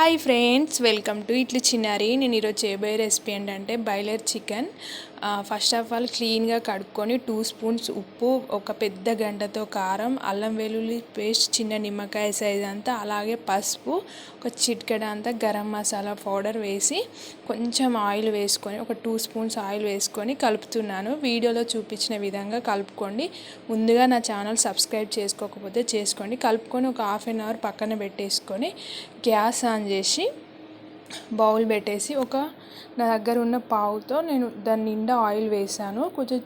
Hi friends welcome to ఇట్లు చిన్నారి. నేను ఈరోజు చేయబోయే రెసిపీ ఏంటంటే broiler chicken. First of all క్లీన్గా కడుక్కొని టూ స్పూన్స్ ఉప్పు ఒక పెద్ద గంటతో కారం అల్లం వెల్లుల్లి పేస్ట్ చిన్న నిమ్మకాయ సైజ్ అంతా అలాగే పసుపు ఒక చిట్కడ అంతా గరం మసాలా పౌడర్ వేసి కొంచెం ఆయిల్ వేసుకొని ఒక టూ స్పూన్స్ ఆయిల్ వేసుకొని కలుపుతున్నాను. వీడియోలో చూపించిన విధంగా కలుపుకోండి. ముందుగా నా ఛానల్ సబ్స్క్రైబ్ చేసుకోకపోతే చేసుకోండి. కలుపుకొని ఒక హాఫ్ అన్ అవర్ పక్కన పెట్టేసుకొని గ్యాస్ ఆన్ చేసి బౌల్ పెట్టేసి ఒక నా దగ్గర ఉన్న పావుతో నేను దాని నిండా ఆయిల్ వేసాను. కొంచెం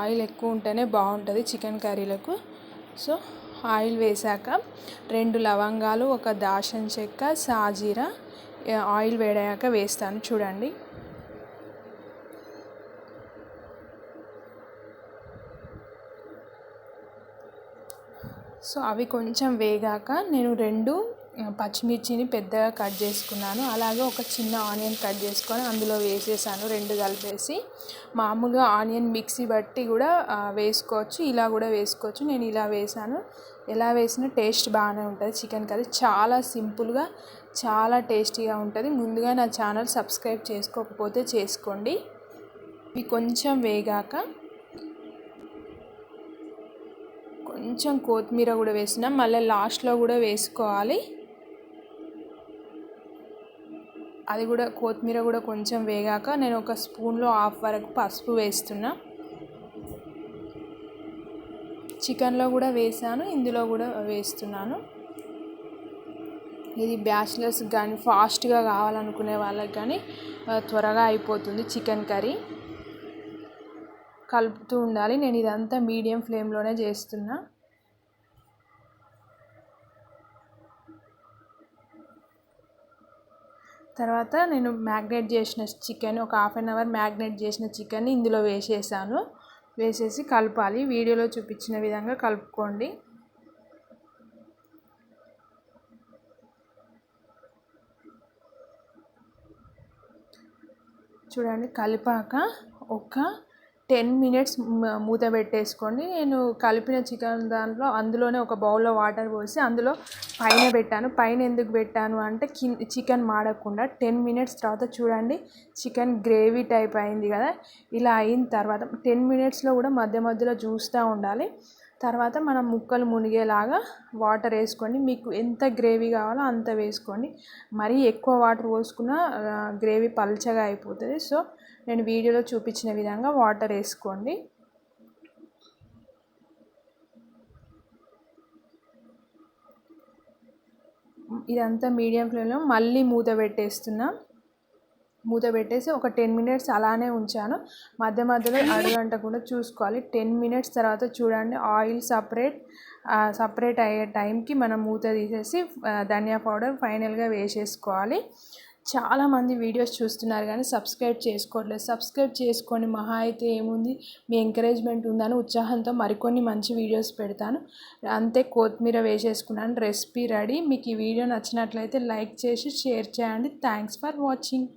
ఆయిల్ ఎక్కువ ఉంటేనే బాగుంటుంది చికెన్ కర్రీలకు. సో ఆయిల్ వేసాక రెండు లవంగాలు ఒక దాషన్ చెక్క సాజీరా ఆయిల్ వేడాక వేస్తాను చూడండి. సో అవి కొంచెం వేగాక నేను రెండు పచ్చిమిర్చిని పెద్దగా కట్ చేసుకున్నాను. అలాగే ఒక చిన్న ఆనియన్ కట్ చేసుకొని అందులో వేసేసాను. రెండు కలిపేసి మామూలుగా ఆనియన్ మిక్సీ బట్టి కూడా వేసుకోవచ్చు. ఇలా కూడా వేసుకోవచ్చు. నేను ఇలా వేసాను. ఎలా వేసినా టేస్ట్ బాగానే ఉంటుంది. చికెన్ కర్రీ చాలా సింపుల్గా చాలా టేస్టీగా ఉంటుంది. ముందుగా నా ఛానల్ సబ్స్క్రైబ్ చేసుకోకపోతే చేసుకోండి. ఇవి కొంచెం వేగాక కొంచెం కొత్తిమీర కూడా వేసినాం మళ్ళీ లాస్ట్లో కూడా వేసుకోవాలి. అది కూడా కొత్తిమీర కూడా కొంచెం వేగాక నేను ఒక స్పూన్లో హాఫ్ వరకు పసుపు వేస్తున్నా. చికెన్లో కూడా వేసాను ఇందులో కూడా వేస్తున్నాను. ఇది బ్యాచిలర్స్ కానీ ఫాస్ట్గా కావాలనుకునే వాళ్ళకి కానీ త్వరగా అయిపోతుంది చికెన్ కర్రీ. కలుపుతూ ఉండాలి. నేను ఇదంతా మీడియం ఫ్లేమ్లోనే చేస్తున్నా. తర్వాత నేను మ్యాగ్నేట్ చేసిన చికెన్ ఒక హాఫ్ అన్ అవర్ మ్యాగ్నేట్ చేసిన చికెన్ ఇందులో వేసేసాను. వేసేసి కలపాలి. వీడియోలో చూపించిన విధంగా కలుపుకోండి. చూడండి కలిపాక ఒక టెన్ మినిట్స్ మూత పెట్టేసుకొని నేను కలిపిన చికెన్ దాంట్లో అందులోనే ఒక బౌల్లో వాటర్ పోసి అందులో పైన పెట్టాను. పైన ఎందుకు పెట్టాను అంటే చికెన్ మాడకుండా టెన్ మినిట్స్ తర్వాత చూడండి చికెన్ గ్రేవీ టైప్ అయింది కదా. ఇలా అయిన తర్వాత టెన్ మినిట్స్లో కూడా మధ్య మధ్యలో చూస్తూ ఉండాలి. తర్వాత మనం ముక్కలు మునిగేలాగా వాటర్ వేసుకోండి. మీకు ఎంత గ్రేవీ కావాలో అంత వేసుకోండి. మరీ ఎక్కువ వాటర్ పోసుకున్న గ్రేవీ పల్చగా అయిపోతుంది. సో నేను వీడియోలో చూపించిన విధంగా వాటర్ వేసుకోండి. ఇదంతా మీడియం ఫ్లేమ్లో మళ్ళీ మూత పెట్టేస్తున్నాం. మూత పెట్టేసి ఒక టెన్ మినిట్స్ అలానే ఉంచాను. మధ్య మధ్యలో అడుగంట కూడా చూసుకోవాలి. టెన్ మినిట్స్ తర్వాత చూడండి ఆయిల్ సపరేట్ సపరేట్ అయ్యే టైంకి మనం మూత తీసేసి ధనియా పౌడర్ ఫైనల్గా వేసేసుకోవాలి. చాలామంది వీడియోస్ చూస్తున్నారు కానీ సబ్స్క్రైబ్ చేసుకోవట్లేదు. సబ్స్క్రైబ్ చేసుకొని మహా అయితే ఏముంది? మీ ఎంకరేజ్మెంట్ ఉందని ఉత్సాహంతో మరికొన్ని మంచి వీడియోస్ పెడతాను. అంతే కొత్తిమీర వేసేసుకున్నాను రెసిపీ రెడీ. మీకు ఈ వీడియో నచ్చినట్లయితే లైక్ చేసి షేర్ చేయండి. Thanks for watching.